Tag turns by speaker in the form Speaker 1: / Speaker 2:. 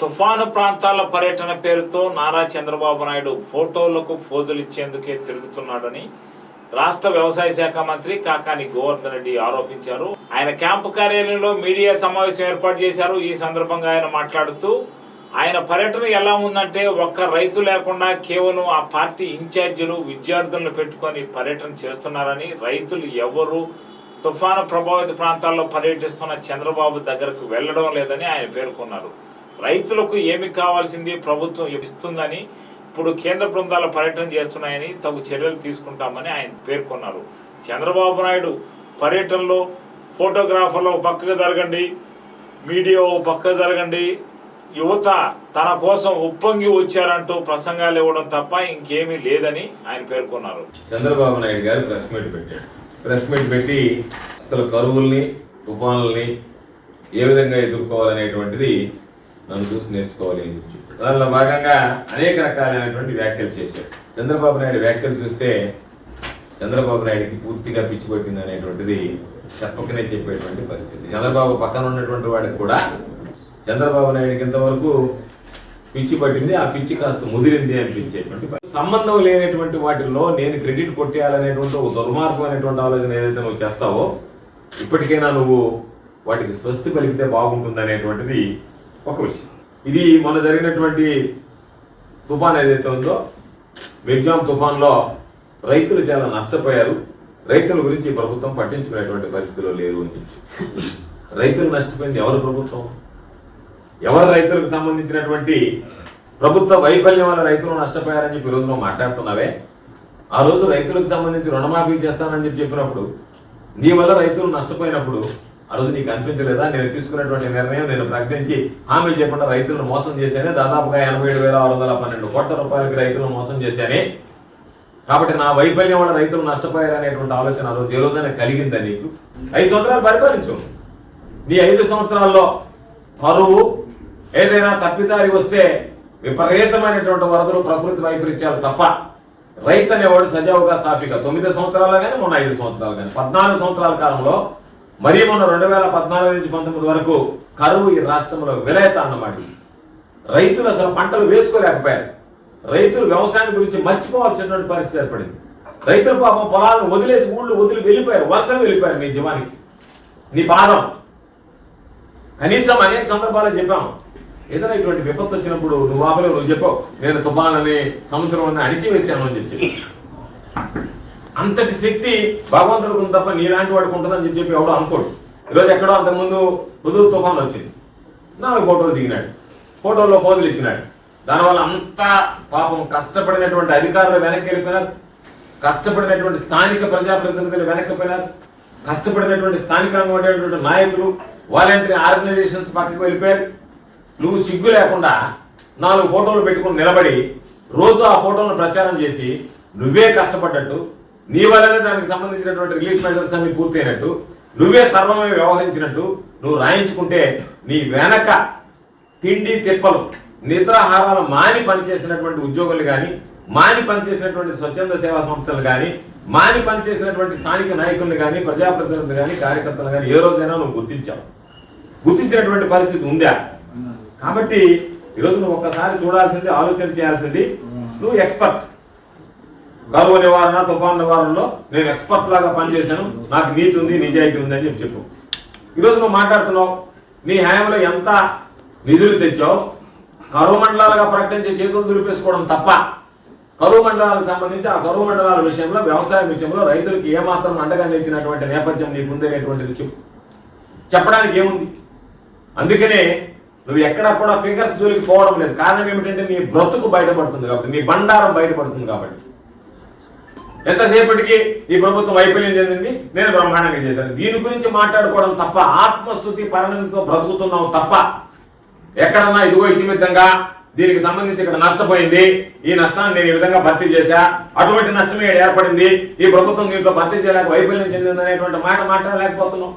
Speaker 1: తుఫాను ప్రాంతాల పర్యటన పేరుతో నారా చంద్రబాబు నాయుడు ఫోటోలకు ఫోజులు ఇచ్చేందుకే తిరుగుతున్నాడని రాష్ట్ర వ్యవసాయ శాఖ మంత్రి కాకాని గోవర్ధన్ రెడ్డి ఆరోపించారు. ఆయన క్యాంపు కార్యాలయంలో మీడియా సమావేశం ఏర్పాటు చేశారు. ఈ సందర్భంగా ఆయన మాట్లాడుతూ ఆయన పర్యటన ఎలా ఉందంటే ఒక్క రైతు లేకుండా కేవలం ఆ పార్టీ ఇన్ఛార్జీలు విద్యార్థులను పెట్టుకొని పర్యటన చేస్తున్నారని రైతులు ఎవరు తుఫాను ప్రభావిత ప్రాంతాల్లో పర్యటిస్తున్న చంద్రబాబు దగ్గరకు వెళ్ళడం లేదని ఆయన పేర్కొన్నారు. రైతులకు ఏమి కావాల్సింది ప్రభుత్వం ఇస్తుందని ఇప్పుడు కేంద్ర బృందాల పర్యటన చేస్తున్నాయని తగు చర్యలు తీసుకుంటామని ఆయన పేర్కొన్నారు. చంద్రబాబు నాయుడు పర్యటనలో ఫోటోగ్రాఫర్లు ఒక జరగండి మీడియా ఒక జరగండి యువత తన కోసం ఉప్పొంగి వచ్చారంటూ ప్రసంగాలు ఇవ్వడం తప్ప ఇంకేమీ లేదని ఆయన పేర్కొన్నారు.
Speaker 2: చంద్రబాబు నాయుడు గారు ప్రెస్ మీట్ పెట్టాడు ప్రెస్ మీట్ పెట్టి అసలు కరువుల్ని తుఫానుల్ని ఏ విధంగా ఎదుర్కోవాలనేటువంటిది నన్ను చూసి నేర్చుకోవాలి అని చెప్పి చెప్పాడు. దానిలో భాగంగా అనేక రకాలైనటువంటి వ్యాఖ్యలు చేశాడు. చంద్రబాబు నాయుడు వ్యాఖ్యలు చూస్తే చంద్రబాబు నాయుడికి పూర్తిగా పిచ్చి పట్టింది అనేటువంటిది చెప్పకనే చెప్పేటువంటి పరిస్థితి. చంద్రబాబు పక్కన ఉన్నటువంటి వాడికి కూడా చంద్రబాబు నాయుడికి ఇంతవరకు పిచ్చి పట్టింది ఆ పిచ్చి కాస్త ముదిరింది అనిపించేటువంటి సంబంధం లేనటువంటి వాటిల్లో నేను క్రెడిట్ కొట్టేయాలనేటువంటి ఒక దుర్మార్గమైనటువంటి ఆలోచన ఏదైతే నువ్వు చేస్తావో ఇప్పటికైనా నువ్వు వాటికి స్వస్తి పలికితే బాగుంటుంది అనేటువంటిది ఒక విషయం. ఇది మొన్న జరిగినటువంటి తుఫాన్ ఏదైతే ఉందో మెగ్జామ్ తుఫాన్లో రైతులు చాలా నష్టపోయారు. రైతుల గురించి ప్రభుత్వం పట్టించుకునేటువంటి పరిస్థితిలో లేరు అని రైతులు నష్టపోయింది ఎవరు ప్రభుత్వం? ఎవరు రైతులకు సంబంధించినటువంటి ప్రభుత్వ వైఫల్యం వల్ల రైతులు నష్టపోయారని చెప్పి రోజు నువ్వు మాట్లాడుతున్నావే? ఆ రోజు రైతులకు సంబంధించి రుణమాఫీ చేస్తానని చెప్పి చెప్పినప్పుడు నీ వల్ల రైతులు నష్టపోయినప్పుడు ఆ రోజు నీకు అనిపించలేదా? నేను తీసుకున్నటువంటి నిర్ణయం నేను ప్రకటించి హామీ చేయకుండా రైతులను మోసం చేశానే దాదాపుగా ఎనభై ఏడు వేల ఆరు వందల పన్నెండు కోట్ల రూపాయలకి రైతులను మోసం చేశానే. కాబట్టి నా వైఫల్యం వల్ల రైతులు నష్టపోయారనేటువంటి ఆలోచన ఆ రోజు ఏ రోజైనా కలిగిందా నీకు? ఐదు సంవత్సరాలు పరిపాలించు. నీ ఐదు సంవత్సరాల్లో కరువు ఏదైనా తప్పిదారి వస్తే విపరీతమైనటువంటి వరదలు ప్రకృతి వైపరీత్యాలు తప్ప రైతు అనేవాడు సజావుగా సాఫీగా తొమ్మిది సంవత్సరాలు కానీ మొన్న ఐదు సంవత్సరాలు కానీ పద్నాలుగు సంవత్సరాల కాలంలో మరీ మొన్న రెండు వేల పద్నాలుగు నుంచి పంతొమ్మిది వరకు కరువు ఈ రాష్ట్రంలో విలయత అన్నమాట. రైతులు అసలు పంటలు వేసుకోలేకపోయారు. రైతులు వ్యవసాయం గురించి మర్చిపోవాల్సినటువంటి పరిస్థితి ఏర్పడింది. రైతులు పాపం పొలాలను వదిలేసి ఊళ్ళు వదిలి వెళ్ళిపోయారు. వలసలు వెళ్ళిపోయారు నీ జీవానికి నీ పాదం. కనీసం అనేక సందర్భాలు చెప్పాము ఏదైనా ఇటువంటి విపత్తు వచ్చినప్పుడు నువ్వు ఆపలేవు నువ్వు చెప్పావు. నేను తుఫానని సముద్రం అని అణిచివేశాను అని చెప్పి అంతటి శక్తి భగవంతుడికి ఉంది తప్ప నీలాంటి వాడికి ఉంటుందని చెప్పి చెప్పి ఎవడో అనుకోడు. ఈరోజు ఎక్కడో అంతకుముందు హుదూ తుఫాన్ వచ్చింది. నాలుగు ఫోటోలు దిగినాడు. ఫోటోల్లో పోజులు ఇచ్చినాడు. దానివల్ల అంత పాపం కష్టపడినటువంటి అధికారులు వెనక్కి వెళ్ళిపోయినారు కష్టపడినటువంటి స్థానిక ప్రజాప్రతినిధులు వెనక్కిపోయినారు. కష్టపడినటువంటి స్థానికంగా నాయకులు వాలంటరీ ఆర్గనైజేషన్స్ పక్కకు వెళ్ళిపోయారు. నువ్వు సిగ్గు లేకుండా నాలుగు ఫోటోలు పెట్టుకుని నిలబడి రోజు ఆ ఫోటోలను ప్రచారం చేసి నువ్వే కష్టపడ్డట్టు నీ వల్లనే దానికి సంబంధించినటువంటి రిలీఫ్ మెజర్స్ అన్ని పూర్తయినట్టు నువ్వే సర్వమే వ్యవహరించినట్టు నువ్వు రాయించుకుంటే నీ వెనక తిండి తిప్పలు నిద్రాహారాలు మాని పనిచేసినటువంటి ఉద్యోగులు కానీ మాని పనిచేసినటువంటి స్వచ్ఛంద సేవా సంస్థలు కానీ మాని పనిచేసినటువంటి స్థానిక నాయకుల్ని కానీ ప్రజాప్రతినిధులు కానీ కార్యకర్తలు కానీ ఏ రోజైనా నువ్వు గుర్తించావు. గుర్తించినటువంటి పరిస్థితి ఉందా? కాబట్టి ఈరోజు నువ్వు ఒక్కసారి చూడాల్సింది ఆలోచన చేయాల్సింది నువ్వు ఎక్స్పర్ట్ కరువు నివారణ తుఫాన్ నివారణలో నేను ఎక్స్పర్ట్ లాగా పనిచేశాను. నాకు నీతి ఉంది నిజాయితీ ఉంది అని చెప్పి చెప్పు. ఈరోజు నువ్వు మాట్లాడుతున్నావు. నీ హయాంలో ఎంత నిధులు తెచ్చావు? కరువు మండలాలుగా ప్రకటించే చేతులు దులిపేసుకోవడం తప్ప కరువు మండలాలకు సంబంధించి ఆ కరువు మండలాల విషయంలో వ్యవసాయం విషయంలో రైతులకు ఏమాత్రం అండగా నిలిచినటువంటి నేపథ్యం నీకు ఉందనేటువంటిది చెప్పు. చెప్పడానికి ఏముంది? అందుకనే నువ్వు ఎక్కడా కూడా ఫిగర్స్ జోలికి పోవడం లేదు. కారణం ఏమిటంటే నీ బ్రతుకు బయటపడుతుంది కాబట్టి నీ బండారం బయటపడుతుంది కాబట్టి. ఎంతసేపటికి ఈ ప్రభుత్వం వైఫల్యం చెందింది? నేను బ్రహ్మాండంగా చేశాను. దీని గురించి మాట్లాడుకోవడం తప్ప ఆత్మస్థుతి పరణంతో బ్రతుకుతున్నాం తప్ప ఎక్కడన్నా ఇదిగో ఇతిమిద్దంగా దీనికి సంబంధించి ఇక్కడ నష్టపోయింది. ఈ నష్టాన్ని నేను ఈ విధంగా భర్తీ చేశా. అటువంటి నష్టమే ఏర్పడింది. ఈ ప్రభుత్వం దీంట్లో భర్తీ చేయలేక వైఫల్యం చెందింది అనేటువంటి మాట మాట్లాడలేకపోతున్నాం.